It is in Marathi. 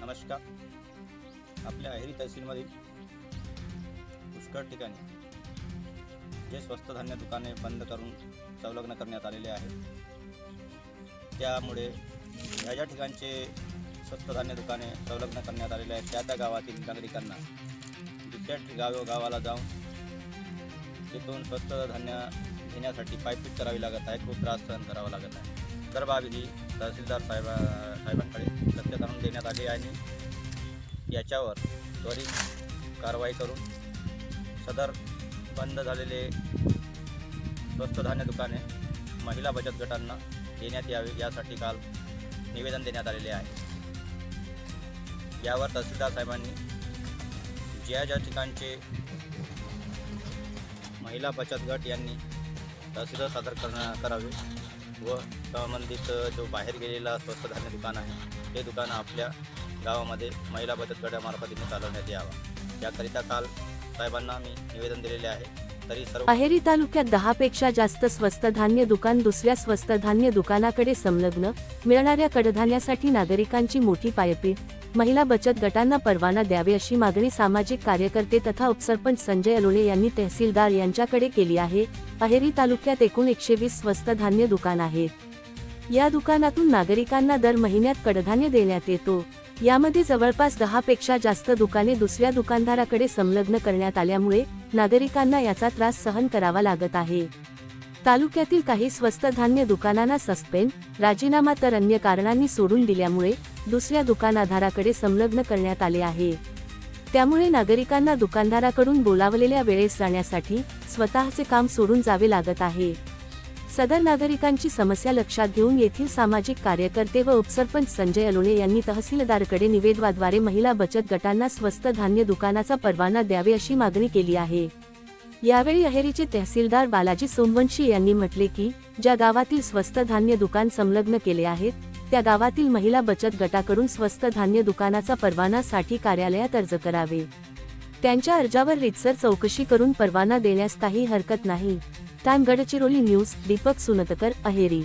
नमस्कार आपल्या अहेरी तहसीलमधील पुष्कळ ठिकाणी जे स्वस्त धान्य दुकाने बंद करून संलग्न करण्यात आलेले आहेत त्यामुळे ह्या ज्या ठिकाणचे स्वस्त धान्य दुकाने संलग्न करण्यात आलेले आहेत. त्या त्या गावातील नागरिकांना दुसऱ्या गाव गावाला जाऊन तिथून स्वस्त धान्य घेण्यासाठी पायपीट करावी लागत आहे खूप त्रास सहन करावा लागत आहे. तर ही तहसीलदार साहेबा साहेबांकडे लक्ष करून देण्यात आली आणि याच्यावर त्वरित कारवाई करून सदर बंद झालेले स्वस्त धान्य दुकाने महिला बचत गटांना देण्यात यावे यासाठी काल निवेदन देण्यात आलेले आहे. यावर तहसीलदार साहेबांनी ज्या ज्या ठिकाणचे महिला बचत गट यांनी तहसीलदार सादर करणं करावे व संबंधित जो बाहेर गेलेला स्वस्त धान्य दुकान आहे ते दुकान आपल्या गावामध्ये महिला बचत गटामार्फतीने चालवण्यात यावा. याकरिता काल साहेबांना मी निवेदन दिलेले आहे. अहेरी तालुक्यात दहा पेक्षा जास्त स्वस्त धान्य दुकान दुसऱ्या स्वस्त धान्य दुकानाकडे संलग्न मिळणाऱ्या कडधान्यासाठी नागरिकांची मोठी पायपीट महिला बचत गटांना परवाना द्यावे अशी मागणी सामाजिक कार्यकर्ते तथा उपसरपंच संजय अलोळे यांनी तहसीलदार यांच्याकडे केली आहे. अहेरी तालुक्यात एकूण एकशे वीस स्वस्त धान्य दुकान आहेत. या दुकानातून नागरिकांना दर महिन्यात कडधान्य देण्यात येतो. यामध्ये जवळपास दहा पेक्षा जास्त दुकाने दुसऱ्या दुकानदाराकडे संलग्न करण्यात आल्यामुळे नागरिकांना याचा त्रास सहन करावा लागत आहे. तालुक्यातील काही स्वस्त धान्य दुकानांना सस्पेंड राजीनामा तर अन्य कारणांनी सोडून दिल्यामुळे दुसऱ्या दुकानाधाराकडे संलग्न करण्यात आले आहे. त्यामुळे नागरिकांना दुकानदाराकडून बोलावलेल्या वेळेस जाण्यासाठी स्वतःचे काम सोडून जावे लागत आहे. सदर नागरिकांची समस्या लक्षात घेऊन येथील सामाजिक कार्यकर्ते व उपसरपंच संजय अलोणे यांनी तहसीलदारकडे निवेदवाद्वारे महिला बचत गटांना स्वस्त धान्य दुकानाचा परवाना द्यावे अशी मागणी केली आहे. यावेळी अहेरीचे तहसीलदार बालाजी सोमवंशी यांनी म्हटले की ज्या गावातील स्वस्त धान्य दुकान संलग्न केले आहेत त्या गावातील महिला बचत गटाकडून स्वस्त धान्य दुकानाचा परवानासाठी कार्यालयात अर्ज करावे. त्यांच्या अर्जावर रितसर चौकशी करून परवाना देण्यास काही हरकत नाही. Time Gadchiroli news Deepak Sunatkar Aheri.